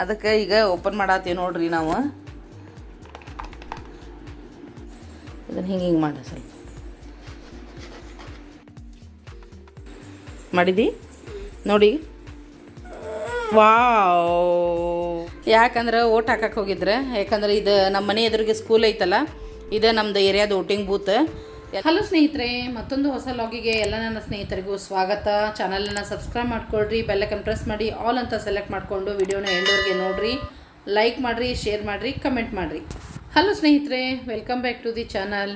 ಅದಕ್ಕೆ ಈಗ ಓಪನ್ ಮಾಡತ್ತೀವಿ ನೋಡ್ರಿ ನಾವು. ಇದನ್ನು ಹಿಂಗೆ ಹಿಂಗೆ ಮಾಡಿ ಸ್ವಲ್ಪ. ಮಾಡಿದಿ? ನೋಡಿ. ವಾವ್. ಯಾಕಂದ್ರೆ ಓಟ್ ಹಾಕಕ್ಕೆ ಹೋಗಿದ್ರೆ? ಯಾಕಂದ್ರೆ ಇದು ನಮ್ಮ ಮನೆ ಎದುರಿಗೆ ಸ್ಕೂಲ್ ಐತಲ್ಲ, ಇದು ನಮ್ದು ಏರಿಯಾದ ವೋಟಿಂಗ್ ಬೂತ್ ಹಲೋ ಸ್ನೇಹಿತರೆ, ಮತ್ತೊಂದು ಹೊಸ ಲಾಗಿಗೆ ಎಲ್ಲ ನನ್ನ ಸ್ನೇಹಿತರಿಗೂ ಸ್ವಾಗತ. ಚಾನಲನ್ನು ಸಬ್ಸ್ಕ್ರೈಬ್ ಮಾಡ್ಕೊಳ್ರಿ ಬೆಲ್ಲೈಕನ್ ಪ್ರೆಸ್ ಮಾಡಿ, ಆಲ್ ಅಂತ ಸೆಲೆಕ್ಟ್ ಮಾಡಿಕೊಂಡು ವಿಡಿಯೋನ ಎಲ್ಲರಿಗೆ ನೋಡ್ರಿ. ಲೈಕ್ ಮಾಡಿರಿ, ಶೇರ್ ಮಾಡಿರಿ, ಕಮೆಂಟ್ ಮಾಡಿರಿ. ಹಲೋ ಸ್ನೇಹಿತರೆ, welcome back to the channel.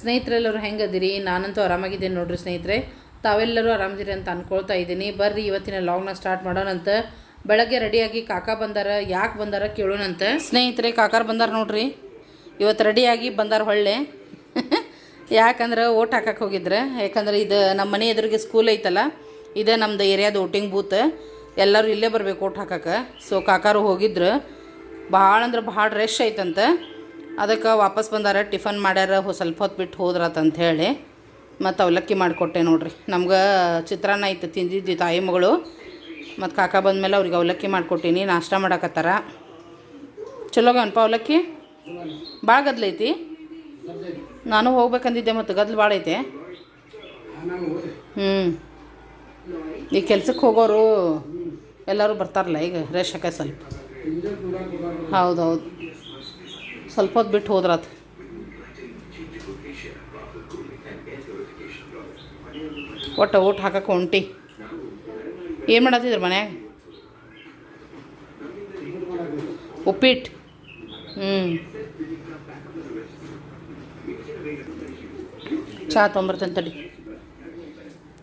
ಸ್ನೇಹಿತರೆಲ್ಲರೂ ಹೆಂಗದಿರಿ? ನಾನಂತೂ ಆರಾಮಾಗಿದ್ದೇನೆ ನೋಡ್ರಿ ಸ್ನೇಹಿತರೆ. ತಾವೆಲ್ಲರೂ ಆರಾಮದಿರಿ ಅಂತ ಅನ್ಕೊಳ್ತಾ ಇದ್ದೀನಿ. ಬರ್ರಿ, ಇವತ್ತಿನ ಲಾಗ್ನ ಸ್ಟಾರ್ಟ್ ಮಾಡೋಣಂತ ಬೆಳಗ್ಗೆ ರೆಡಿಯಾಗಿ ಕಾಕ ಬಂದಾರ, ಯಾಕೆ ಬಂದಾರ ಕೇಳೋಣಂತ ಸ್ನೇಹಿತರೆ, ಕಾಕಾರ ಬಂದಾರ ನೋಡ್ರಿ. ಇವತ್ತು ರೆಡಿಯಾಗಿ ಬಂದಾರ ಹೊಳ್ಳೆ. ಯಾಕಂದ್ರೆ ಓಟ್ ಹಾಕಕ್ಕೆ ಹೋಗಿದ್ರೆ, ಯಾಕಂದ್ರೆ ಇದು ನಮ್ಮ ಮನೆ ಎದುರಿಗೆ ಸ್ಕೂಲ್ ಐತಲ್ಲ, ಇದೇ ನಮ್ದು ಏರಿಯಾದ ವೋಟಿಂಗ್ ಬೂತ್ ಎಲ್ಲರೂ ಇಲ್ಲೇ ಬರಬೇಕು ಓಟ್ ಹಾಕಕ್ಕೆ ಸೊ ಕಾಕಾರು ಹೋಗಿದ್ರು. ಭಾಳ ಅಂದ್ರೆ ಭಾಳ ರಶ್ ಐತಂತ. ಅದಕ್ಕೆ ವಾಪಸ್ ಬಂದಾರ, ಟಿಫನ್ ಮಾಡ್ಯಾರ ಸ್ವಲ್ಪ ಹೊತ್ತು ಬಿಟ್ಟು ಹೋದ್ರತಂತ ಹೇಳಿ. ಮತ್ತು ಅವಲಕ್ಕಿ ಮಾಡಿಕೊಟ್ಟೆ ನೋಡ್ರಿ. ನಮ್ಗೆ ಚಿತ್ರಾನ್ನ ಐತೆ ತಿಂದಿದ್ವಿ ತಾಯಿ ಮಗಳು. ಮತ್ತು ಕಾಕ ಬಂದಮೇಲೆ ಅವ್ರಿಗೆ ಅವಲಕ್ಕಿ ಮಾಡಿಕೊಟ್ಟೀನಿ, ನಾಷ್ಟ ಮಾಡಕತ್ತಾರ. ಚಲೋ ಅನ್ಪ ಅವಲಕ್ಕಿ? ಭಾಳ ಗದ್ಲೈತಿ? ನಾನು ಹೋಗ್ಬೇಕಂದಿದ್ದೆ ಮತ್ತು ಗದ್ಲು ಭಾಳ ಐತೆ. ಹ್ಞೂ. ಈ ಕೆಲ್ಸಕ್ಕೆ ಹೋಗೋರು ಎಲ್ಲರೂ ಬರ್ತಾರಲ್ಲ ಈಗ ರೇಷ್ ಹಾಕ ಸ್ವಲ್ಪ. ಹೌದೌದು. ಸ್ವಲ್ಪ ಹೊತ್ತು ಬಿಟ್ಟು ಹೋದ್ರಾತು. ಒಟ್ಟು ಊಟ ಹಾಕಕ್ಕೆ ಹೊಂಟಿ. ಏನು ಮಾಡತ್ತಿದ್ರು ಮನ್ಯಾಗ? ಉಪ್ಪಿಟ್ಟು. ಹ್ಞೂ. ಚಹಾ ತೊಂಬರ್ತೇನೆ ತಡಿ.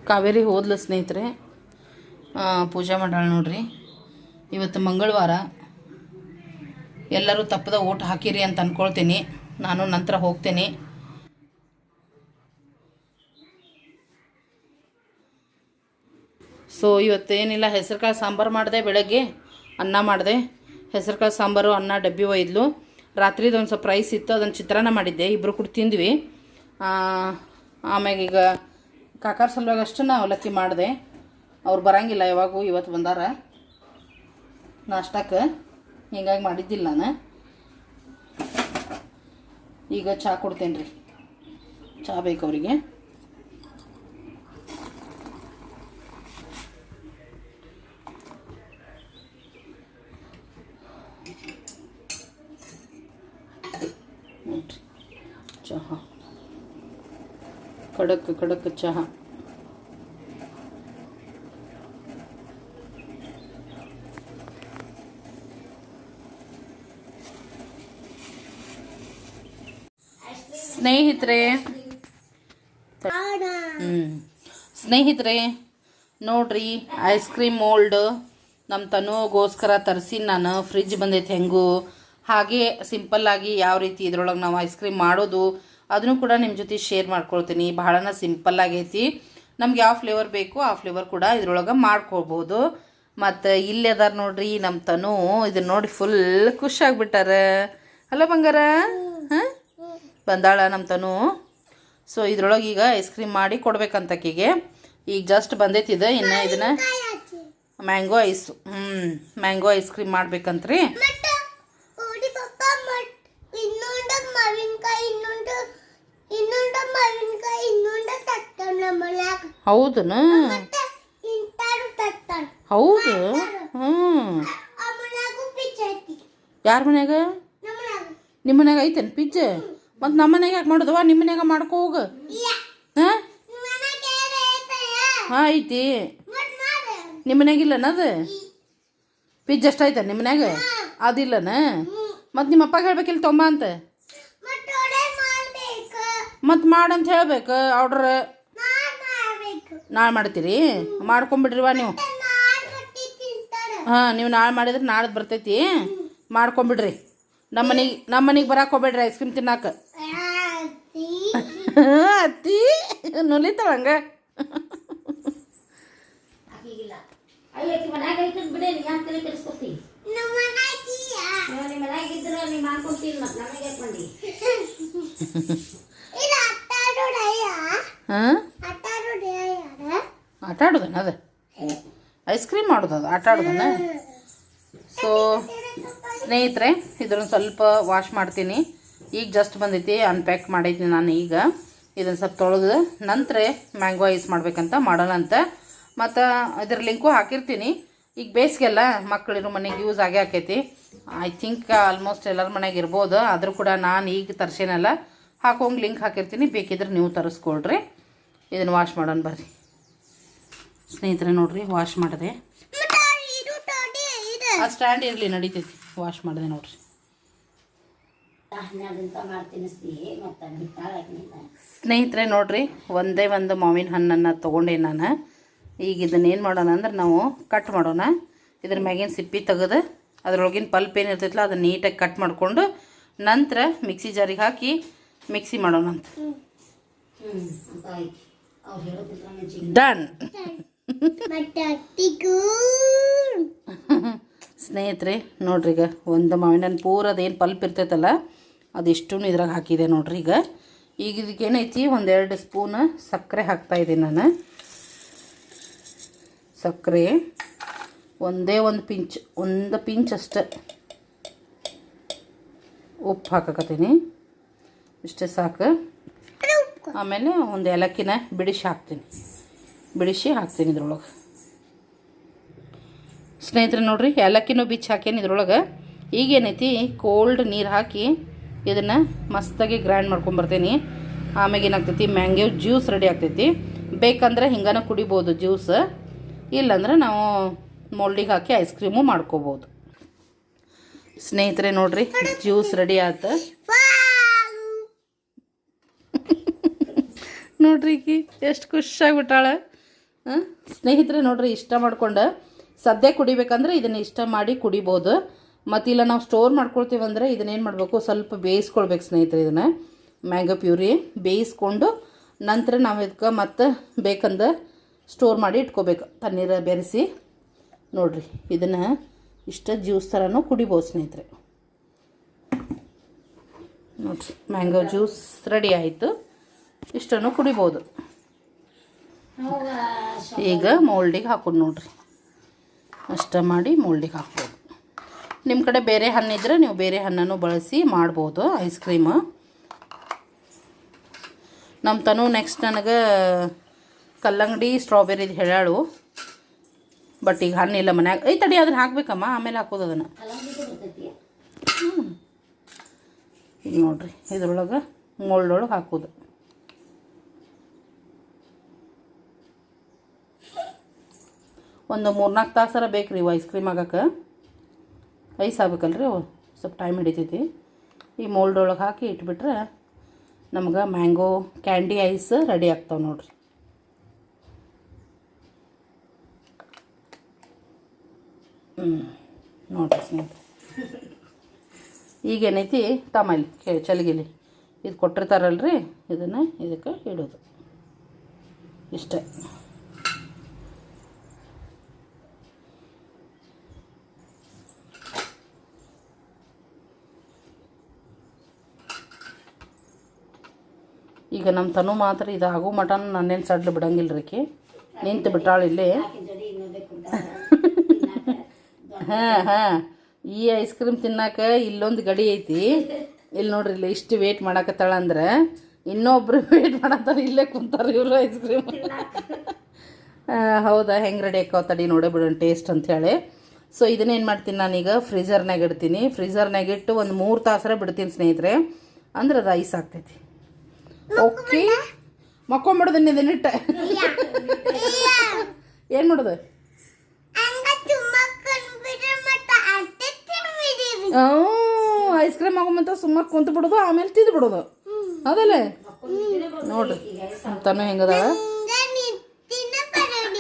ಕಾವೇರಿ ಹೋದ್ಲ ಸ್ನೇಹಿತರೆ ಪೂಜೆ ಮಾಡಾಳ ನೋಡ್ರಿ. ಇವತ್ತು ಮಂಗಳವಾರ. ಎಲ್ಲರೂ ತಪ್ಪದ ಓಟ್ ಹಾಕಿರಿ ಅಂತ ಅಂದ್ಕೊಳ್ತೀನಿ ನಾನು ನಂತರ ಹೋಗ್ತೀನಿ. ಸೊ ಇವತ್ತೇನಿಲ್ಲ ಹೆಸರು ಕಾಳು ಸಾಂಬಾರು ಮಾಡಿದೆ ಬೆಳಗ್ಗೆ ಅನ್ನ ಮಾಡಿದೆ. ಹೆಸರು ಕಾಳು ಸಾಂಬಾರು, ಅನ್ನ, ಡಬ್ಬಿ ಒಯ್ದ್ಲು. ರಾತ್ರಿದು ಒಂದು ಸ್ವಲ್ಪ ರೈಸ್ ಇತ್ತು, ಅದನ್ನು ಚಿತ್ರಾನ್ನ ಮಾಡಿದ್ದೆ ಇಬ್ಬರು ಕೂಡ ತಿಂದ್ವಿ. ಆಮ್ಯಾಗ ಈಗ ಕಾಕಾರ ಸಲುವಾಗ ಅಷ್ಟು ಅವಲಕ್ಕಿ ಮಾಡಿದೆ. ಅವ್ರು ಬರಂಗಿಲ್ಲ, ಯಾವಾಗೂ ಇವತ್ತು ಬಂದಾರ. ನಾಷ್ಟಕ್ಕೆ ಹಿಂಗಾಗಿ ಮಾಡಿದ್ದಿಲ್ಲ ನಾನು. ಈಗ ಚಹಾ ಕೊಡ್ತೇನೆ ರೀ ಚಹಾ ಬೇಕು ಅವರಿಗೆ ನೋಡ್ರಿ ಚಹಾ ಕಡಕ್ ಖಡಕ್ ಚಹಾ. ಸ್ನೇಹಿತರೆ ಸ್ನೇಹಿತರೆ ನೋಡ್ರಿ ಐಸ್ ಕ್ರೀಮ್ ಮೋಲ್ಡ್ ನಮ್ಮ ತನುಗೋಸ್ಕರ ತರಿಸಿ ನಾನು ಫ್ರಿಜ್ ಬಂದೈತೆ ಹೆಂಗು. ಹಾಗೆ ಸಿಂಪಲ್ಲಾಗಿ ಯಾವ ರೀತಿ ಇದ್ರೊಳಗೆ ನಾವು ಐಸ್ ಕ್ರೀಮ್ ಮಾಡೋದು ಅದನ್ನು ಕೂಡ ನಿಮ್ಮ ಜೊತೆ ಶೇರ್ ಮಾಡ್ಕೊಳ್ತೀನಿ. ಬಹಳನ ಸಿಂಪಲ್ ಆಗೈತಿ ನಮ್ಗೆ ಯಾವ ಫ್ಲೇವರ್ ಬೇಕು ಆ ಫ್ಲೇವರ್ ಕೂಡ ಇದ್ರೊಳಗೆ ಮಾಡ್ಕೊಳ್ಬೋದು. ಮತ್ತು ಇಲ್ಲಿ ಅದಾರ ನೋಡ್ರಿ ನಮ್ಮ ತನು. ಇದನ್ನ ನೋಡಿ ಫುಲ್ ಖುಷಿಯಾಗ್ಬಿಟ್ಟಾರ ಹಲೋ ಬಂಗಾರ? ಹಾಂ? ಬಂದಾಳ ನಮ್ಮ ತನು. ಸೊ ಇದ್ರೊಳಗೆ ಈಗ ಐಸ್ ಕ್ರೀಮ್ ಮಾಡಿ ಕೊಡ್ಬೇಕಂತಕ್ಕಿಗೆ ಈಗ ಜಸ್ಟ್ ಬಂದೈತಿದೆ ಇನ್ನು ಇದನ್ನ ಮ್ಯಾಂಗೋ ಐಸು ಹ್ಞೂ ಮ್ಯಾಂಗೋ ಐಸ್ ಕ್ರೀಮ್ ಮಾಡ್ಬೇಕಂತ್ರಿ. ಹೌದನ? ಹೌದು? ಹ್ಞೂ ಯಾರ ಮನ್ಯಾಗ ನಮ್ಮ ಮನ್ಯಾಗ ಐತೇನು ಪಿಜ್ಜ ಮತ್ತು ನಮ್ಮ ಮನ್ಯಾಗ ಯಾಕೆ ಮಾಡೋದವ ನಿಮ್ಮ ಮನ್ಯಾಗ ಮಾಡ್ಕೋ ಹೋಗ. ಹಾಂ? ಹಾಂ ಐತಿ. ನಿಮ್ಮ ಮನ್ಯಾಗಿಲ್ಲನ ಅದು? ಪಿಜ್ಜ ಅಷ್ಟ ಐತ ನಿಮ್ಮ ಮನ್ಯಾಗ ಅದಿಲ್ಲನ ಮತ್ತು ನಿಮ್ಮ ಅಪ್ಪಾಗ ಹೇಳ್ಬೇಕಿಲ್ಲ ತೊಂಬ ಅಂತ? ಮತ್ತು ಮಾಡಂತ ಹೇಳ್ಬೇಕು. ಆರ್ಡ್ರ್ ನಾಳೆ ಮಾಡ್ತೀರಿ? ಮಾಡ್ಕೊಂಬಿಡ್ರಿವಾ ನೀವು. ಹಾಂ, ನೀವು ನಾಳೆ ಮಾಡಿದ್ರೆ ನಾಳೆ ಬರ್ತೈತಿ. ಮಾಡ್ಕೊಂಬಿಡ್ರಿ. ನಮ್ಮ ಮನೆಗೆ ನಮ್ಮ ಮನೆಗೆ ಬರಕ್ಕೆ ಹೋಗ್ಬೇಡ್ರಿ ಐಸ್ ಕ್ರೀಮ್ ತಿನ್ನಾಕ. ಅತ್ತಿ, ನುಲಿತಾಳ ಹಂಗ. ಅಯ್ಯಕ್ಕೆ ಮನ್ಯಾಗ ಐತದ್ ಬಿಡಿ ನೀ ಯಾಕೆ ತಲೆ ಕೆಡಿಸ್ಕೊತಿ ನಮ್ಮ ಮನ್ಯಾಗಿಯ ನಿಮ್ಮ ಮನ್ಯಾಗ ಇದ್ರ ನೀ ಮಾಡ್ಕೊಂತೀನಿ ಮತ್ತೆ ನಮಗೆ ಯಾಕೆ ಬಂದಿ ಇದು ಅಟ್ಟಾಡೋಡಯ್ಯ ಹಾಂ? ಆಟ ಆಡೋದನ ಅದು? ಐಸ್ ಕ್ರೀಮ್ ಮಾಡೋದು ಅದು ಆಟ ಆಡೋದನ? ಸೊ ಸ್ನೇಹಿತರೆ, ಇದನ್ನು ಸ್ವಲ್ಪ ವಾಶ್ ಮಾಡ್ತೀನಿ. ಈಗ ಜಸ್ಟ್ ಬಂದೈತಿ ಅನ್ಪ್ಯಾಕ್ ಮಾಡಿದ್ದೀನಿ ನಾನು ಈಗ. ಇದನ್ನು ಸ್ವಲ್ಪ ತೊಳೆದು ನಂತರ ಮ್ಯಾಂಗೋ ಐಸ್ ಮಾಡ್ಬೇಕಂತ ಮಾಡೋಣ ಅಂತ. ಮತ್ತು ಇದ್ರ ಲಿಂಕು ಹಾಕಿರ್ತೀನಿ. ಈಗ ಬೇಸಿಗೆಲ್ಲ ಮಕ್ಕಳಿರೋ ಮನೆಗೆ ಯೂಸ್ ಆಗೇ ಆಕೈತಿ. ಐ ಥಿಂಕ್ ಆಲ್ಮೋಸ್ಟ್ ಎಲ್ಲರ ಮನೆಗೆ ಇರ್ಬೋದು. ಆದರೂ ಕೂಡ ನಾನು ಈಗ ತರ್ಸೇನಲ್ಲ. ಹಾಕೋಂಗೆ ಲಿಂಕ್ ಹಾಕಿರ್ತೀನಿ. ಬೇಕಿದ್ರೆ ನೀವು ತರಿಸ್ಕೊಳ್ರಿ ಇದನ್ನು ವಾಶ್ ಮಾಡೋಣ ಬರ್ರಿ. ಸ್ನೇಹಿತರೆ ನೋಡ್ರಿ ವಾಶ್ ಮಾಡಿದೆ. ಆ ಸ್ಟ್ಯಾಂಡ್ ಇರಲಿ, ನಡೀತೈತಿ. ವಾಶ್ ಮಾಡಿದೆ ನೋಡ್ರಿ. ಸ್ನೇಹಿತರೆ ನೋಡ್ರಿ, ಒಂದೇ ಒಂದು ಮಾವಿನ ಹಣ್ಣನ್ನು ತೊಗೊಂಡೆ ನಾನು. ಈಗ ಇದನ್ನ ಏನು ಮಾಡೋಣ ಅಂದ್ರೆ ನಾವು ಕಟ್ ಮಾಡೋಣ. ಇದ್ರ ಮ್ಯಾಗಿನ ಸಿಪ್ಪಿ ತೆಗೆದು, ಅದ್ರೊಳಗಿನ ಪಲ್ಪ್ ಏನಿರ್ತೈತಲ್ಲ ಅದನ್ನ ನೀಟಾಗಿ ಕಟ್ ಮಾಡಿಕೊಂಡು ನಂತರ ಮಿಕ್ಸಿ ಜಾರಿಗೆ ಹಾಕಿ ಮಿಕ್ಸಿ ಮಾಡೋಣ ಡನ್ ಸ್ನೇಹಿತರೆ, ನೋಡ್ರಿ ಈಗ ಒಂದು ಮಾವಿನ ಹಣ್ಣು ಪೂರ ಅದೇನು ಪಲ್ಪ್ ಇರ್ತೈತಲ್ಲ ಅದಿಷ್ಟು ಇದ್ರಾಗ ಹಾಕಿದೆ ನೋಡ್ರಿ ಈಗ. ಈಗ ಇದಕ್ಕೆ ಏನೈತಿ, ಒಂದೆರಡು ಸ್ಪೂನ್ ಸಕ್ಕರೆ ಹಾಕ್ತಾ ಇದ್ದೀನಿ ನಾನು. ಸಕ್ಕರೆ, ಒಂದೇ ಒಂದು ಪಿಂಚ್ ಒಂದು ಪಿಂಚ್ ಅಷ್ಟೆ ಉಪ್ಪು ಹಾಕಕತ್ತೀನಿ. ಇಷ್ಟೇ ಸಾಕು. ಆಮೇಲೆ ಒಂದು ಏಲಕ್ಕಿನ ಬಿಡಿಸಿ ಹಾಕ್ತೀನಿ. ಬಿಡಿಸಿ ಹಾಕ್ತೀನಿ ಇದ್ರೊಳಗೆ. ಸ್ನೇಹಿತರೆ ನೋಡಿರಿ ಏಲಕ್ಕಿನೂ ಬಿಚ್ಚಿ ಹಾಕೇನಿ ಇದ್ರೊಳಗೆ. ಈಗೇನೈತಿ ಕೋಲ್ಡ್ ನೀರು ಹಾಕಿ ಇದನ್ನು ಮಸ್ತಾಗಿ ಗ್ರೈಂಡ್ ಮಾಡ್ಕೊಂಬರ್ತೀನಿ ಆಮೇಲೆ ಏನಾಗ್ತೈತಿ ಮ್ಯಾಂಗೋ ಜ್ಯೂಸ್ ರೆಡಿ ಆಗ್ತೈತಿ. ಬೇಕಂದ್ರೆ ಹಿಂಗನ ಕುಡಿಬೋದು ಜ್ಯೂಸ್ ಇಲ್ಲಾಂದ್ರೆ ನಾವು ಮೋಲ್ಡಿಗೆ ಹಾಕಿ ಐಸ್ ಕ್ರೀಮು ಮಾಡ್ಕೋಬೋದು. ಸ್ನೇಹಿತರೆ ನೋಡ್ರಿ ಜ್ಯೂಸ್ ರೆಡಿ ಆಯ್ತು ನೋಡ್ರಿ ಈಕಿ, ಎಷ್ಟು ಖುಷಿಯಾಗ್ಬಿಟ್ಟಾಳ? ಸ್ನೇಹಿತರೆ, ನೋಡ್ರಿ, ಇಷ್ಟ ಮಾಡ್ಕೊಂಡು ಸದ್ಯ ಕುಡಿಬೇಕಂದ್ರೆ ಇದನ್ನು ಇಷ್ಟ ಮಾಡಿ ಕುಡಿಬೋದು. ಮತ್ತಿಲ್ಲ ನಾವು ಸ್ಟೋರ್ ಮಾಡ್ಕೊಳ್ತೀವಂದ್ರೆ ಇದನ್ನೇನು ಮಾಡಬೇಕು? ಸ್ವಲ್ಪ ಬೇಯಿಸ್ಕೊಳ್ಬೇಕು ಸ್ನೇಹಿತರೆ ಇದನ್ನು. ಮ್ಯಾಂಗೋ ಪ್ಯೂರಿ ಬೇಯಿಸ್ಕೊಂಡು ನಂತರ ನಾವು ಇದಕ್ಕೆ ಮತ್ತೆ ಬೇಕಂದ್ರೆ ಸ್ಟೋರ್ ಮಾಡಿ ಇಟ್ಕೋಬೇಕು. ಪನ್ನೀರ್ ಬೆರೆಸಿ. ನೋಡ್ರಿ, ಇದನ್ನು ಇಷ್ಟ ಜ್ಯೂಸ್ ಥರನೂ ಕುಡಿಬೋದು ಸ್ನೇಹಿತರೆ. ನೋಡ್ರಿ, ಮ್ಯಾಂಗೋ ಜ್ಯೂಸ್ ರೆಡಿ ಆಯಿತು. ಇಷ್ಟನ್ನು ಕುಡಿಬೋದು. ಈಗ ಮೋಲ್ಡಿಗೆ ಹಾಕೋದು ನೋಡ್ರಿ. ಅಷ್ಟ ಮಾಡಿ ಮೋಲ್ಡಿಗೆ ಹಾಕ್ಬೋದು. ನಿಮ್ಮ ಕಡೆ ಬೇರೆ ಹಣ್ಣಿದ್ರೆ ನೀವು ಬೇರೆ ಹಣ್ಣನ್ನು ಬಳಸಿ ಮಾಡ್ಬೋದು ಐಸ್ ಕ್ರೀಮ್. ನಮ್ಮ ತನು ನೆಕ್ಸ್ಟ್ ನನಗೆ ಕಲ್ಲಂಗಡಿ ಸ್ಟ್ರಾಬೆರಿ ಹೇಳಾಳು ಬಟ್ ಈಗ ಹಣ್ಣಿಲ್ಲ ಮನ್ಯಾಗ. ಐ ತಡಿ ಅದನ್ನ ಹಾಕ್ಬೇಕಮ್ಮ, ಆಮೇಲೆ ಹಾಕೋದು ಅದನ್ನು. ಹ್ಞೂ ನೋಡ್ರಿ, ಇದ್ರೊಳಗೆ ಮೋಲ್ಡೊಳಗೆ ಹಾಕೋದು. ಒಂದು ಮೂರ್ನಾಲ್ಕು ತಾಸರ ಬೇಕು ರೀ ಐಸ್ ಕ್ರೀಮ್ ಆಗಕ್ಕೆ ಐಸ್ ಆಗ್ಬೇಕಲ್ರಿ ಅವು. ಸ್ವಲ್ಪ ಟೈಮ್ ಹಿಡಿತೈತಿ. ಈ ಮೋಲ್ಡ್ ಒಳಗೆ ಹಾಕಿ ಇಟ್ಬಿಟ್ರೆ ನಮ್ಗೆ ಮ್ಯಾಂಗೋ ಕ್ಯಾಂಡಿ ಐಸ್ ರೆಡಿ ಆಗ್ತಾವೆ ನೋಡ್ರಿ. ನೋಡ್ರಿ ಸ್ನೇಹಿತರೆ. ಈಗೇನೈತಿ ತಮಲಿ ಕೇ ಚಲಗಿಲಿ. ಇದು ಕೊಟ್ಟಿರ್ತಾರಲ್ರಿ, ಇದನ್ನು ಇದಕ್ಕೆ ಇಡೋದು. ಇಷ್ಟೇ. ಈಗ ನಮ್ಮ ತನು ಮಾತ್ರ ಇದು ಆಗೋ ಮಟನ್ ನನ್ನೇನು ಸಡ್ಲು ಬಿಡಂಗಿಲ್ಲ ರೀ ನಿಂತು ಬಿಟ್ಟಾಳು ಇಲ್ಲೇ. ಹಾಂ ಹಾಂ. ಈ ಐಸ್ ಕ್ರೀಮ್ ತಿನ್ನಾಕ ಇಲ್ಲೊಂದು ಗಡಿ ಐತಿ. ಇಲ್ಲಿ ನೋಡ್ರಿ ಇಲ್ಲಿ ಇಷ್ಟು ವೇಟ್ ಮಾಡಾಕತ್ತಾಳ ಅಂದ್ರೆ. ಇನ್ನೊಬ್ರು ವೇಟ್ ಮಾಡತ್ತಾರ ಇಲ್ಲೇ ಕುಂತಾರ ಇವರು ಐಸ್ ಕ್ರೀಮ್. ಹೌದಾ, ಹೆಂಗೆ ರೆಡಿ ಆಕಾವ ತಡಿ ನೋಡೇ ಬಿಡೋಣ ಟೇಸ್ಟ್ ಅಂಥೇಳಿ ಸೊ ಇದನ್ನೇನು ಮಾಡ್ತೀನಿ ನಾನೀಗ? ಫ್ರೀಜರ್ನಾಗ ಇಡ್ತೀನಿ. ಫ್ರೀಜರ್ನಾಗ ಇಟ್ಟು ಒಂದು ಮೂರು ತಾಸರ ಬಿಡ್ತೀನಿ ಸ್ನೇಹಿತರೆ. ಅಂದ್ರೆ ಅದು ಐಸ್ ಆಗ್ತೈತಿ. ಓಕೆ. ಮಕ್ಕೊಂಬಿಡೋದು ಇದನ್ನಿಟ್ಟ ಏನು ಮಾಡೋದು? ಐಸ್ ಕ್ರೀಮ್ ಆಗೋಮಂತ ಸುಮ್ಮನೆ ಕುಂತು ಬಿಡೋದು ಆಮೇಲೆ ತಿಂದು ಬಿಡೋದು. ಅದಲ್ಲೇ ನೋಡ್ರಿ ತನು ಹೆಂಗದ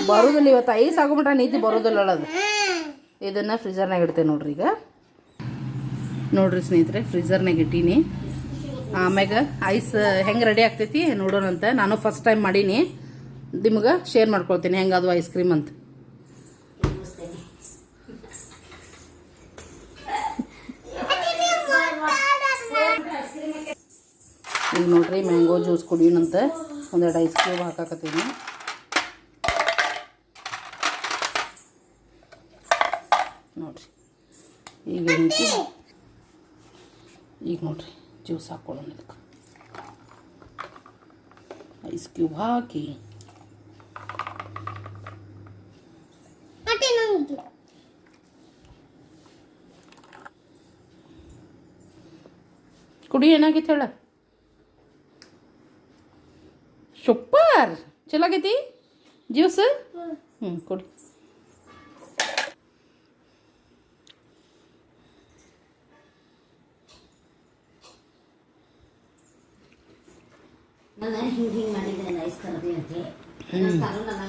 ಬರುದಿಲ್ಲ ಇವತ್ತು ಐಸ್ ಆಗೋಮಟ ನೀತಿ ಬರೋದಿಲ್ಲ ಅದು ಇದನ್ನ ಫ್ರೀಜರ್ನಾಗ ಇಡ್ತೇನೆ ನೋಡ್ರಿ ಈಗ. ನೋಡ್ರಿ ಸ್ನೇಹಿತರೆ ಫ್ರೀಜರ್ನಾಗ ಇಟ್ಟೀನಿ. ಆಮ್ಯಾಗ ಐಸ್ ಹೆಂಗೆ ರೆಡಿ ಆಗ್ತೈತಿ ನೋಡೋಣಂತ ನಾನು ಫಸ್ಟ್ ಟೈಮ್ ಮಾಡೀನಿ. ನಿಮ್ಗೆ ಶೇರ್ ಮಾಡ್ಕೊಳ್ತೀನಿ ಹೆಂಗೆ ಅದು ಐಸ್ ಕ್ರೀಮ್ ಅಂತ. ಈಗ ನೋಡ್ರಿ ಮ್ಯಾಂಗೋ ಜ್ಯೂಸ್ ಕುಡಿಯೋಣಂತ ಒಂದೆರಡು ಐಸ್ ಕ್ರೀಮ್ ಹಾಕಾಕತ್ತೀನಿ. ನೋಡ್ರಿ. ಈಗ ಈಗ ನೋಡ್ರಿ. ಜ್ಯೂಸ್ ಹಾಕ್ಕೊಳ್ಳೋಣ ಇದಕ್ಕೆ ಐಸ್ ಕ್ಯೂಬ್ ಹಾಕಿ ಮತ್ತೆ ನಂಗೆ ಕುಡಿ ಏನಾಗೈತೆ ಹೇಳ ಸೂಪರ್ ಚಲೋ ಆಗೈತಿ ಜ್ಯೂಸ್ ಹ್ಞೂ ಕೊಡಿ ಹಿಂಗೆ ಹಿಂಗೆ ಅಂತ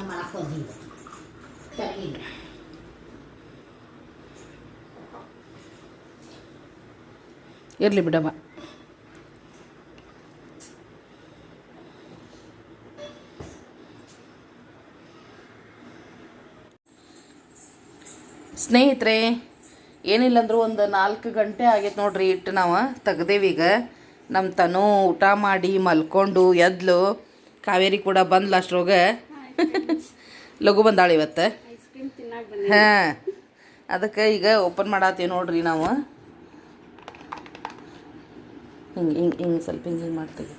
ಮಾಡಕ್ಕೆ ತಡಗಿಲ್ಲ ಇರಲಿ ಬಿಡಮ್ಮ. ಸ್ನೇಹಿತರೆ ಏನಿಲ್ಲ ಅಂದ್ರೂ ಒಂದು ನಾಲ್ಕು ಗಂಟೆ ಆಗೈತೆ ನೋಡ್ರಿ ಇಟ್ಟು ನಾವು ತೆಗ್ದೇವೀಗ ನಮ್ಮ ತನು ಊಟ ಮಾಡಿ ಮಲ್ಕೊಂಡು ಎದ್ಲು, ಕಾವೇರಿ ಕೂಡ ಬಂದ್ಲ ಅಷ್ಟ್ರೋಗ. ಲಘು ಬಂದಾಳೆ ಇವತ್ತು. ಹಾಂ, ಅದಕ್ಕೆ ಈಗ ಓಪನ್ ಮಾಡತ್ತೀವಿ ನೋಡ್ರಿ ನಾವು. ಹಿಂಗೆ ಹಿಂಗೆ ಹಿಂಗೆ ಸ್ವಲ್ಪ ಹಿಂಗೆ ಹಿಂಗೆ ಮಾಡ್ತೀವಿ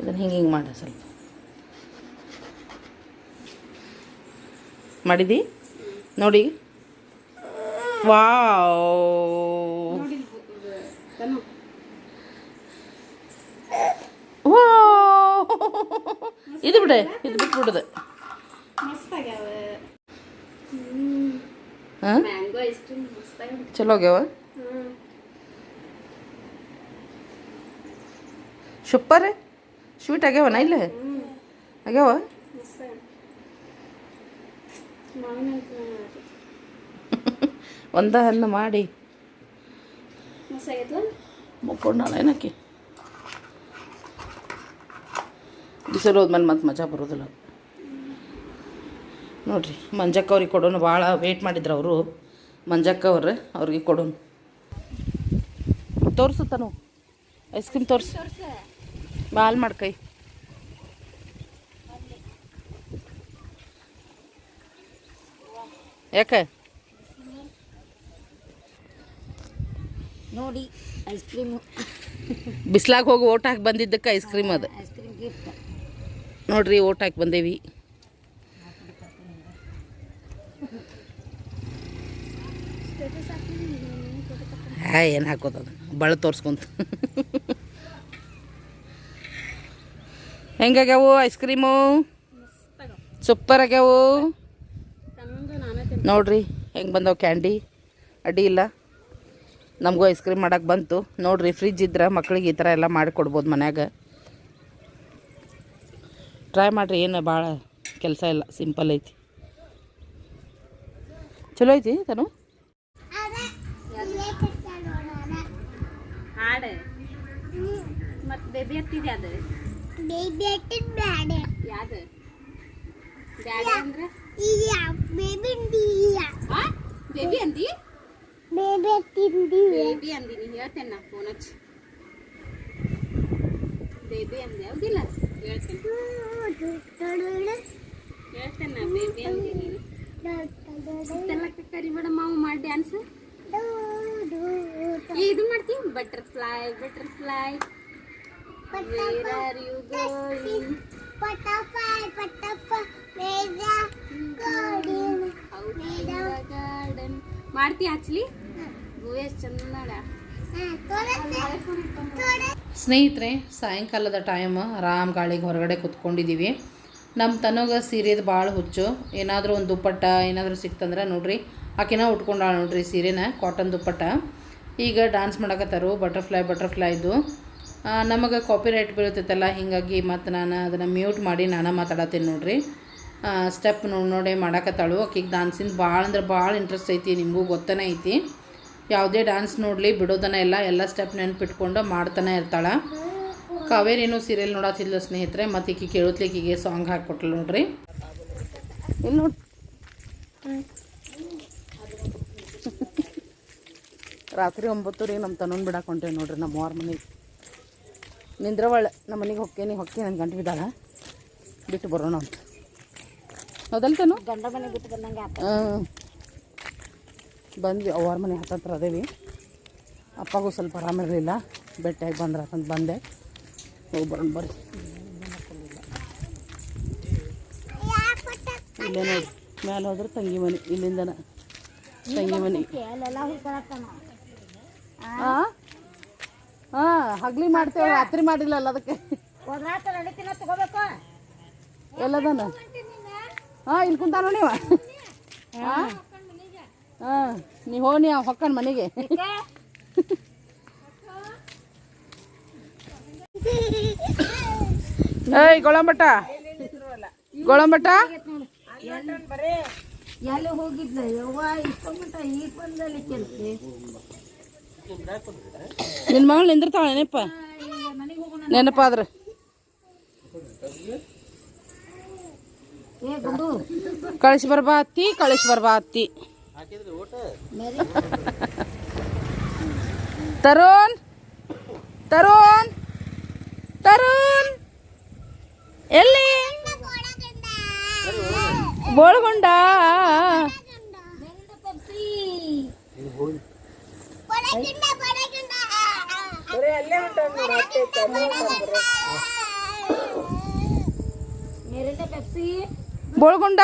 ಇದನ್ನು ಹಿಂಗೆ ಹಿಂಗೆ ಮಾಡ ಸ್ವಲ್ಪ. ಮಾಡಿದಿ? ನೋಡಿ. ವಾವ್. ಇದು ಬಿಡೆ ಇದು ಬಿಟ್ಬಿಡುದು. ಚಲೋ ಆಗ್ಯಾವ? ಸೂಪರ್ ಸ್ವೀಟ್ ಆಗ್ಯಾವನ ಇಲ್ಲ? ಆಗ್ಯಾವ? ಒಂದ ಹಣ್ಣು ಮಾಡಿ. ಮಸ್ತಾಗೈತಲ್ಲ ಮುಕ್ಕೊಂಡಾಳ ಏನಕ್ಕೆ? ಬಿಸಿಲು ಹೋದ್ಮೇಲೆ ಮತ್ತೆ ಮಜಾ ಬರೋದಿಲ್ಲ. ನೋಡ್ರಿ, ಮಂಜಕ್ಕ ಅವ್ರಿಗೆ ಕೊಡೋನು ಭಾಳ ವೇಟ್ ಮಾಡಿದ್ರು ಅವರು. ಮಂಜಕ್ಕ ಅವ್ರೆ, ಅವ್ರಿಗೆ ಕೊಡೋನು. ತೋರಿಸುತ್ತಾನು ಐಸ್ ಕ್ರೀಮ್ ತೋರಿಸು. ಬಾಲ್ ಮಾಡ್ಕೈ ಯಾಕೆ? ನೋಡಿ ಐಸ್ ಕ್ರೀಮು ಬಿಸ್ಲಾಗ ಹೋಗಿ ಓಟ್ ಹಾಕಿ ಬಂದಿದ್ದಕ್ಕೆ ಐಸ್ ಕ್ರೀಮ್ ಅದು. ಐಸ್ ಕ್ರೀಮ್ ಗಿಫ್ಟ್ ನೋಡ್ರಿ ಓಟ್ ಹಾಕಿ ಬಂದೇವಿ. ಹಾ ಏನು ಹಾಕೋದದ ಬಳ ತೋರಿಸ್ಕೊಂತ. ಹೆಂಗಾಗ್ಯಾವು ಐಸ್ ಕ್ರೀಮು ಸೂಪರ್ ಆಗ್ಯಾವು ನೋಡ್ರಿ ಹೆಂಗೆ ಬಂದವು ಕ್ಯಾಂಡಿ ಅಡ್ಡಿ ಇಲ್ಲ. ನಮಗೂ ಐಸ್ ಕ್ರೀಮ್ ಮಾಡೋಕ್ಕೆ ಬಂತು. ನೋಡಿರಿ ಫ್ರಿಜ್ ಇದ್ರೆ ಮಕ್ಳಿಗೆ ಈ ಥರ ಎಲ್ಲ ಮಾಡಿ ಕೊಡ್ಬೋದು ಮನ್ಯಾಗ. ಟ್ರೈ ಮಾಡಿರಿ ಏನು ಭಾಳ ಕೆಲಸ ಇಲ್ಲ ಸಿಂಪಲ್ ಐತಿ. ಚಲೋ ಐತಿ ತನು? ಬೇಬಿ ಅದು? ಬೇಬಿ ಅಟ್ಟಿದ್ ಬ್ಯಾಡ ಯಾವ್ದು ಡ್ಯಾಡಿ ಅಂದ್ರೆ ಈಗ ಬೇಬಿ ಆ ಬೇಬಿ ಅಂದಿ ಬೇಬಿ ತಿಂದಿ ಬೇಬಿ ಅಂದಿನಿ ಹೇಳ್ತೇನೆ ನಾ ಫೋನ್ ಹಚ್ಚಿ ಬೇಬಿ ಅಂದೆ ಹೌದಿಲ್ಲ ಹೇಳ್ತೇನೆ ಹೇಳ್ತೇನೆ ನಾ ಬೇಬಿ ಅಂದಿನಿ ಇಷ್ಟೆಲ್ಲ ಕರಿಬೇಡ ಮಾವು ಮಾಡಿ ಡ್ಯಾನ್ಸ್ ಇದು ಮಾಡ್ತೀವಿ butterfly butterfly where are you going butterfly butterfly ಮೇಜ ಗೋಡಿನ ಔಟ್ ಇನ್ ದ ಗಾರ್ಡನ್ ಮಾಡ್ತೀಯ ಆಕ್ಚುಲಿ ಭೂವೇಶ್ ಹಚ್ಲಿ ಸ್ನೇಹಿತರೆ ಸಾಯಂಕಾಲದ ಟೈಮ್ ಆರಾಮ್ ಗಾಳಿಗೆ ಹೊರಗಡೆ ಕುತ್ಕೊಂಡಿದ್ದೀವಿ ನಮ್ಮ ತನಗ ಸೀರೆದು ಭಾಳ ಹುಚ್ಚು. ಏನಾದರೂ ಒಂದು ದುಪ್ಪಟ್ಟ ಏನಾದರೂ ಸಿಕ್ತಂದ್ರೆ ನೋಡ್ರಿ. ಆಕೆನ ಉಟ್ಕೊಂಡಾಳ ನೋಡ್ರಿ ಸೀರೆನ ಕಾಟನ್ ದುಪ್ಪಟ್ಟ. ಈಗ ಡ್ಯಾನ್ಸ್ ಮಾಡಕತ್ತಾರು ಬಟರ್ಫ್ಲೈ ಬಟರ್ಫ್ಲೈದು ನಮಗೆ ಕಾಪಿ ರೈಟ್ ಬೀಳ್ತೈತಲ್ಲ ಹೀಗಾಗಿ ಮತ್ತು ನಾನು ಅದನ್ನು ಮ್ಯೂಟ್ ಮಾಡಿ ನಾನು ಮಾತಾಡತ್ತೀನಿ ನೋಡ್ರಿ. ಸ್ಟೆಪ್ ನೋಡಿ ನೋಡಿ ಮಾಡಾಕತ್ತಾಳು. ಆಕಿಗೆ ಡ್ಯಾನ್ಸಿಂದ ಭಾಳ ಅಂದ್ರೆ ಭಾಳ ಇಂಟ್ರೆಸ್ಟ್ ಐತಿ, ನಿಮಗೂ ಗೊತ್ತನೇ ಐತಿ. ಯಾವುದೇ ಡ್ಯಾನ್ಸ್ ನೋಡಲಿ, ಬಿಡೋದನ್ನ ಎಲ್ಲ ಎಲ್ಲ ಸ್ಟೆಪ್ ನೆನ್ಪಿಟ್ಕೊಂಡು ಮಾಡ್ತಾನೆ ಇರ್ತಾಳೆ. ಕಾವೇರಿನೂ ಸೀರಿಯಲ್ ನೋಡತ್ತಿಲ್ಲ ಸ್ನೇಹಿತರೆ ಮತ್ತು ಈಕಿ ಕೇಳತ್ಲಿಕ್ಕಿಗೆ ಸಾಂಗ್ ಹಾಕ್ಕೊಟ್ಲು ನೋಡ್ರಿ. ಇಲ್ಲಿ ನೋಡಿ. ರಾತ್ರಿ ರೀ ನಮ್ಮ ತನೊಂದು ಬಿಡಕ್ಕೆ ಹೊಂಟೇವಿ ನೋಡ್ರಿ ನಮ್ಮ ಅವ್ರ ಮನೆಗೆ. ನಿಂದ್ರವಳೆ ನಮ್ಮ ಮನೆಗೆ ಹೊಕ್ಕೇನಿ ಹೊಕ್ಕಿ ನನ್ನ ಗಂಟು ಬಿದ್ದಾಳ. ಬಿಟ್ಟು ಬರೋಣ ಅಂತ. ಹೌದಲ್ಲ ತನು ಗಂಡ ಮನೆ ಬಿಟ್ಟು ಬಂದಂಗೆ ಆತ. ಹಾಂ ಬಂದ್ವಿ. ಅವ್ರ ಮನೆ ಹತ್ತತ್ರ ಅದೇವಿ. ಅಪ್ಪಗೂ ಸ್ವಲ್ಪ ಆರಾಮಿರಲಿಲ್ಲ ಬೆಟ್ಟಾಗಿ ಬಂದ್ರ ಅಂತ ಬಂದೆ. ಹೋಗಿ ಬರೋಣ ಬರ್ರಿ. ಇಲ್ಲೇ ನೋಡಿ ಮೇಲೆ ಹೋದ್ರೆ ತಂಗಿ ಮನೆ ಇಲ್ಲಿಂದನ ತಂಗಿ ಮನೆ. ಹಾಂ ಹಾಂ ಹಗ್ಲಿ ಮಾಡ್ತೇವೆ ರಾತ್ರಿ ಮಾಡಿಲ್ಲಲ್ಲ ಅದಕ್ಕೆ. ಎಲ್ಲದನ? ಹಾಂ ಇಲ್ಲಿ ಕುಂತ ನೀವ ಹಾಂ. ಹಾಂ ನೀವು ಹೋಗಿ ಅವ್ ಹೊಕ್ಕನ್ ಮನೆಗೆ. ಏಯ್ ಗೊಳಂಬಟ್ಟ. ಗೊಳಂಬಟ್ಟ. ಎಲ್ಲಿ ಹೋಗಿದ್ಲ ಯವ್ವ ಈಗ ಬಂದಲ್ಲಿ ಕೆಲಸ ನಿನ್ನ ಮಗಳು ನಿಂದಿರ್ತಾಳೆ ನೆನಪ ನೆನಪಾದ್ರೆ. ಕಳಿಸಿ ಬರ್ಬಾತಿ ಕಳಿಸಿ ಬರ್ಬಾತಿ ತರುಣ್ ತರುಣ್ ತರುಣ್. ಎಲ್ಲಿ? ಬೋಳ್ಗೊಂಡ? ಮೇಲಿಂದ ಪೆಪ್ಸಿ. ಬೋಳ್ಗೊಂಡ.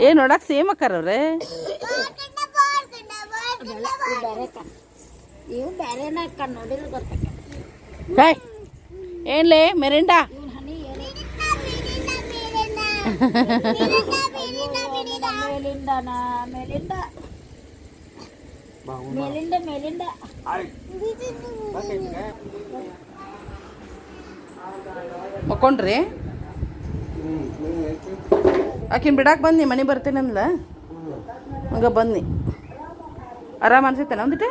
ಏ ನೋಡಕ್ ಸೇಮ್ ಅಕ್ಕಾರವ್ರೆ ಏನ್ಲೇ ಮೆರಿಂಡ? ಮೇಲಿಂದನ ಮೇಲಿಂದ ಮೇಲಿಂದ. ಮಕ್ಕೊಂಡ್ರಿ? ಆಕಿನ ಬಿಡಾಕ್ ಬನ್ನಿ, ಮನೆ ಬರ್ತೀನಿ ಅಂದ್ಲ. ಹಂಗ ಬನ್ನಿ. ಆರಾಮ್ ಅನ್ಸೈತೆ ಒಂದಿಟ್ಟೆ?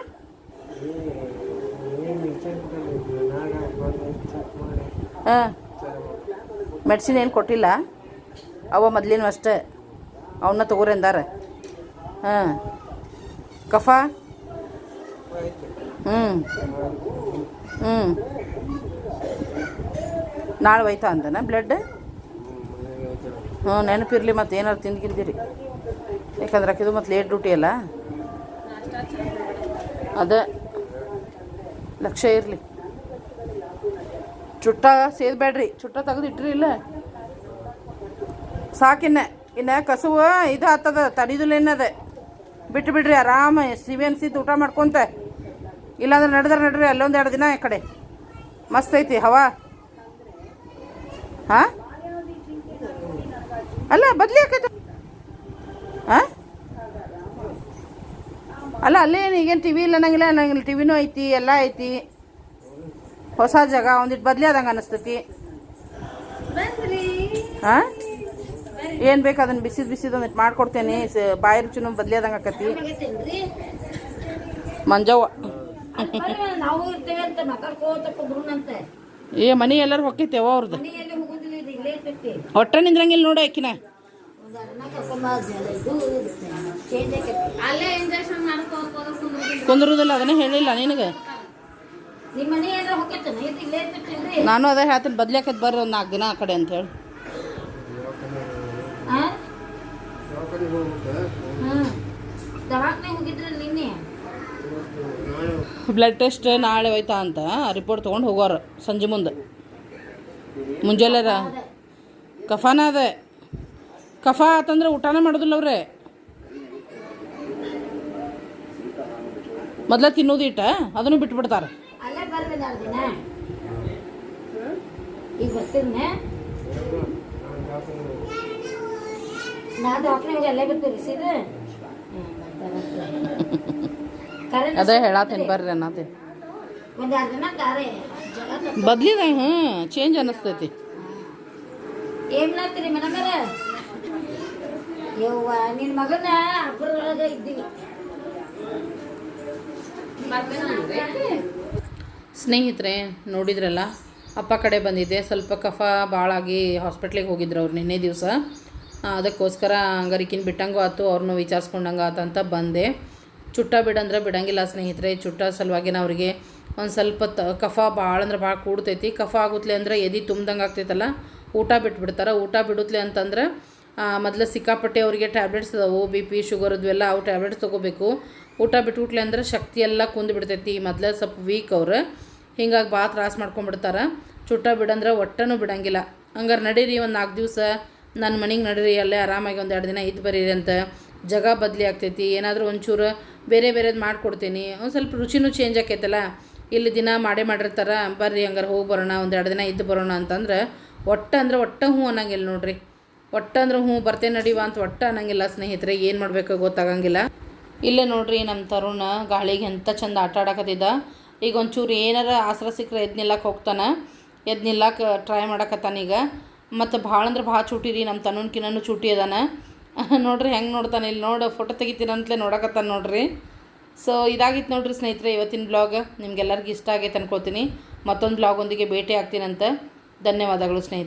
ಹಾಂ. ಮೆಡಿಸಿನ್ ಏನು ಕೊಟ್ಟಿಲ್ಲ. ಅವ ಮೊದ್ಲಿನ ಅಷ್ಟೇ. ಅವನ್ನ ತಗೋರಿ ಅಂದಾರ. ಹಾಂ. ಕಫ? ಹ್ಞೂ ಹ್ಞೂ ನಾಳೆ ಒಯ್ತಾ ಅಂದನ ಬ್ಲಡ್ ಹ್ಞೂ ನೆನಪಿರಲಿ ಮತ್ತೆ ಏನಾರು ತಿಂದ್ಗಿಂದಿರಿ ಯಾಕಂದ್ರೆ ಆಕಿದು ಮತ್ತು ಲೇಟ್ ಡ್ಯೂಟಿ ಅಲ್ಲ. ಅದೇ ಲಕ್ಷ್ಯ ಇರಲಿ. ಚುಟ್ಟ ಸೇದ್ಬೇಡ್ರಿ ಚುಟ್ಟ ತೆಗೆದು ಇಟ್ರಿ ಇಲ್ಲ. ಸಾಕಿನ್ನ ಇನ್ನು. ಕಸುವು ಇದು ಆಗ್ತದ ತಡಿದಿಲ್ಲ ಏನದೆ ಬಿಟ್ಟು ಬಿಡ್ರಿ ಆರಾಮ ಸಿವಿ ಅನ್ಸಿದ್ದು ಊಟ ಮಾಡ್ಕೊಂತ. ಇಲ್ಲಾಂದ್ರೆ ನಡೆದ್ರೆ ನಡ್ರಿ ಅಲ್ಲೊಂದು ಎರಡು ದಿನ ಈ ಕಡೆ. ಮಸ್ತ್ ಐತಿ ಹವಾ. ಹಾಂ? ಅಲ್ಲ ಬದ್ಲಿ ಆಕೈತೆ ಹಾಂ? ಅಲ್ಲ ಅಲ್ಲೇ ಈಗೇನು ಟಿ ವಿ ಇಲ್ಲ ಅನ್ನಂಗಿಲ್ಲ ಅನ್ನಂಗಿಲ್ಲ. ಟಿವಿನೂ ಐತಿ ಎಲ್ಲ ಐತಿ. ಹೊಸ ಜಾಗ ಒಂದಿಟ್ಟು ಬದ್ಲಿ ಆದಂಗೆ ಅನಿಸ್ತೈತಿ. ಹಾಂ? ಏನು ಬೇಕು ಅದನ್ನು ಬಿಸಿದು ಬಿಸಿದು ಒಂದಿಟ್ಟು ಮಾಡ್ಕೊಡ್ತೇನೆ. ಬಾಯಿ ರುಚಿನೂ ಬದ್ಲಿ ಆದಂಗೆ ಆಕತಿ. ಮಂಜವ್ವ. ನಾವು ಇರ್ತೇವೆ ಅಂತ ಮಾತಾಡ್ಕೋತ ಕುಂದ್ರುನಂತೆ ಏ ಮನಿ ಎಲ್ಲರೂ ಹೊಕ್ಕೈತೆವ ಅವ್ರದ್ದು ಮನೆಯಲ್ಲಿ ಹೋಗುದಿಲ್ಲ ಇದು ಇಲ್ಲೇ ಇರ್ತೈತಿ. ಹೊಟ್ಟೆ ನಿಂದ್ರಂಗಿಲ್ಲ ನೋಡ ಆಕಿನ. ಅಲ್ಲೇ ಇಂಜೆಕ್ಷನ್ ಕುಂದ್ರುದಿಲ್ಲ. ಕುಂದ್ರುದಿಲ್ಲ ಅದನ್ನೇ ಹೇಳಿಲ್ಲ ನಿನಗೆ. ನಿಮ್ಮ ಮನೆ ಏನಾರ ಹೋಗತ್ತನ ಇದು ಇಲ್ಲೇ ಇರ್ತೈತಿಲ್ರಿ ನಾನು ಅದೇ ಹೇಳ್ತೀನಿ ಬದ್ಲಿ ಆಕೈತೆ ಬರ್ರಿ ಒಂದು ನಾಲ್ಕು ದಿನ ಆ ಕಡೆ ಅಂತ ಹೇಳಿ. ಹಾ ದವಾಖಾನೆ ಬ್ಲಡ್ ಟೆಸ್ಟ್ ನಾಳೆ ಹೋಯ್ತಾ ಅಂತ ರಿಪೋರ್ಟ್ ತೊಗೊಂಡು ಹೋಗೋರು ಸಂಜೆ ಮುಂದೆ. ಮುಂಜಾನೆರ. ಕಫಾನ ಅದ. ಕಫ ಆತಂದ್ರೆ ಊಟನೇ ಮಾಡೋದಿಲ್ಲ ಅವ್ರೆ. ಮೊದ್ಲ ತಿನ್ನೋದು ಇಟ್ಟ ಅದನ್ನು ಬಿಟ್ಬಿಡ್ತಾರೆ. ನಾ ಅದೇ ಹೇಳತ್ತೀನಿ ಬರ್ರಿ ಅನ್ನತ್ತೆ ಬದ್ಲಿದೆ ಹ್ಞೂ ಚೇಂಜ್ ಅನ್ನಿಸ್ತೈತಿ ಏನ್ ಮಾಡ್ತೀರಿ ಮೇಡಮರ ಯವ್ವ ನಿನ್ ಮಗನ ಅಬ್ಬರೊಳಗ ಇದ್ದೀವಿ ಸ್ನೇಹಿತರೆ ನೋಡಿದ್ರಲ್ಲ ಅಪ್ಪ ಕಡೆ ಬಂದಿದ್ದೆ ಸ್ವಲ್ಪ ಕಫ ಭಾಳಾಗಿ ಹಾಸ್ಪಿಟ್ಲಿಗೆ ಹೋಗಿದ್ರು ಅವ್ರು ನಿನ್ನೆ ದಿವಸ. ಅದಕ್ಕೋಸ್ಕರ ಹಂಗಾರಿಕಿನ ಬಿಟ್ಟಂಗೂ ಆಯ್ತು ಅವ್ರನ್ನೂ ವಿಚಾರಿಸ್ಕೊಂಡಂಗೆ ಆತಂತ ಬಂದೆ. ಚುಟ್ಟ ಬಿಡಂದ್ರೆ ಬಿಡಂಗಿಲ್ಲ ಸ್ನೇಹಿತರೆ ಚುಟ್ಟ ಸಲುವಾಗಿ ಅವ್ರಿಗೆ ಒಂದು ಸ್ವಲ್ಪ ತ, ಕಫ ಭಾಳ ಅಂದ್ರೆ ಭಾಳ ಕೂಡ್ತೈತಿ. ಕಫ ಆಗುತ್ತಲೆ ಅಂದ್ರೆ ಎದೆ ತುಂಬ್ದಂಗೆ ಆಗ್ತೈತಲ್ಲ, ಊಟ ಬಿಟ್ಬಿಡ್ತಾರೆ. ಊಟ ಬಿಡುತ್ತಲೆ ಅಂತಂದ್ರೆ ಮೊದಲು ಸಿಕ್ಕಾಪಟ್ಟೆ ಅವರಿಗೆ ಟ್ಯಾಬ್ಲೆಟ್ಸ್ ಅದಾವು, ಬಿ ಪಿ, ಶುಗರ್ ಅವು ಟ್ಯಾಬ್ಲೆಟ್ಸ್ ತೊಗೋಬೇಕು. ಊಟ ಬಿಟ್ಬಿಟ್ಲೆ ಅಂದ್ರೆ ಶಕ್ತಿ ಎಲ್ಲ ಕುಂದು ಬಿಡ್ತೈತಿ. ಮೊದಲೇ ಸ್ವಲ್ಪ ವೀಕ್ ಅವ್ರು. ಹಿಂಗಾಗಿ ಭಾಳ ತ್ರಾಸು ಮಾಡ್ಕೊಂಡ್ಬಿಡ್ತಾರೆ ಚುಟ್ಟ ಬಿಡಂದ್ರೆ ಒಟ್ಟನೂ ಬಿಡಂಗಿಲ್ಲ. ಹಂಗಾರೆ ನಡೀರಿ ಒಂದು ನಾಲ್ಕು ದಿವಸ ನನ್ನ ಮನೆಗೆ ನಡೀರಿ, ಅಲ್ಲೇ ಆರಾಮಾಗಿ ಒಂದು ಎರಡು ದಿನ ಇದ್ದು ಬರೀರಿ ಅಂತ ಜಗ ಬದಲಿ ಆಗ್ತೈತಿ. ಏನಾದರೂ ಒಂಚೂರು ಬೇರೆ ಬೇರೆದು ಮಾಡಿಕೊಡ್ತೀನಿ. ಒಂದು ಸ್ವಲ್ಪ ರುಚಿನೂ ಚೇಂಜ್ ಆಕೈತಲ್ಲ. ಇಲ್ಲಿ ದಿನ ಮಾಡೇ ಮಾಡಿರ್ತಾರೆ, ಬರ್ರಿ ಹಂಗಾರೆ ಹೋಗಿ ಬರೋಣ, ಒಂದು ಎರಡು ದಿನ ಇದ್ದು ಬರೋಣ ಅಂತಂದ್ರೆ ಒಟ್ಟು ಅಂದ್ರೆ ಒಟ್ಟು ಹ್ಞೂ ಅನ್ನಂಗಿಲ್ಲ ನೋಡ್ರಿ. ಒಟ್ಟು ಅಂದ್ರೆ ಹ್ಞೂ ಬರ್ತೇನೆ ನಡೀವ ಅಂತ ಒಟ್ಟು ಅನ್ನಂಗಿಲ್ಲ ಸ್ನೇಹಿತರೆ, ಏನು ಮಾಡಬೇಕು ಗೊತ್ತಾಗಂಗಿಲ್ಲ. ಇಲ್ಲೇ ನೋಡ್ರಿ ನಮ್ಮ ತರುಣ ಗಾಳಿಗೆ ಎಂಥ ಚಂದ ಆಟ ಆಡಕತ್ತಿದ್ದ ಈಗ ಒಂಚೂರು ಏನಾರ ಆಸರ ಸಿಕ್ಕರೆ ಎದ್ದು ನಿಲ್ಲಕ್ಕೆ ಹೋಗ್ತಾನೆ. ಎದ್ದು ನಿಲ್ಲಕ್ಕೆ ಟ್ರೈ ಮಾಡಕತ್ತಾನೀಗ ಮತ್ತು ಭಾಳ ಅಂದ್ರೆ ಭಾಳ ಚೂಟಿ ರೀ ನಮ್ಮ ತನುನ್ಕಿನೂ ಚೂಟಿ ಅದಾನ. ನೋಡ್ರಿ, ಹೆಂಗೆ ನೋಡ್ತಾನೆ? ಇಲ್ಲಿ ನೋಡು ಫೋಟೋ ತೆಗಿತೀನಂತಲೇ ನೋಡಕತ್ತಾನ ನೋಡ್ರಿ. ಸೊ ಇದಾಗಿತ್ತು ನೋಡ್ರಿ ಸ್ನೇಹಿತರೆ, ಇವತ್ತಿನ ಬ್ಲಾಗ್ ನಿಮ್ಗೆಲ್ಲರಿಗೂ ಇಷ್ಟ ಆಗೈತೆ ಅನ್ಕೋತೀನಿ ಮತ್ತೊಂದು ಬ್ಲಾಗ್ ಒಂದಿಗೆ ಭೇಟಿ ಆಗ್ತೀನಂತ. ಧನ್ಯವಾದಗಳು ಸ್ನೇಹಿತರೆ.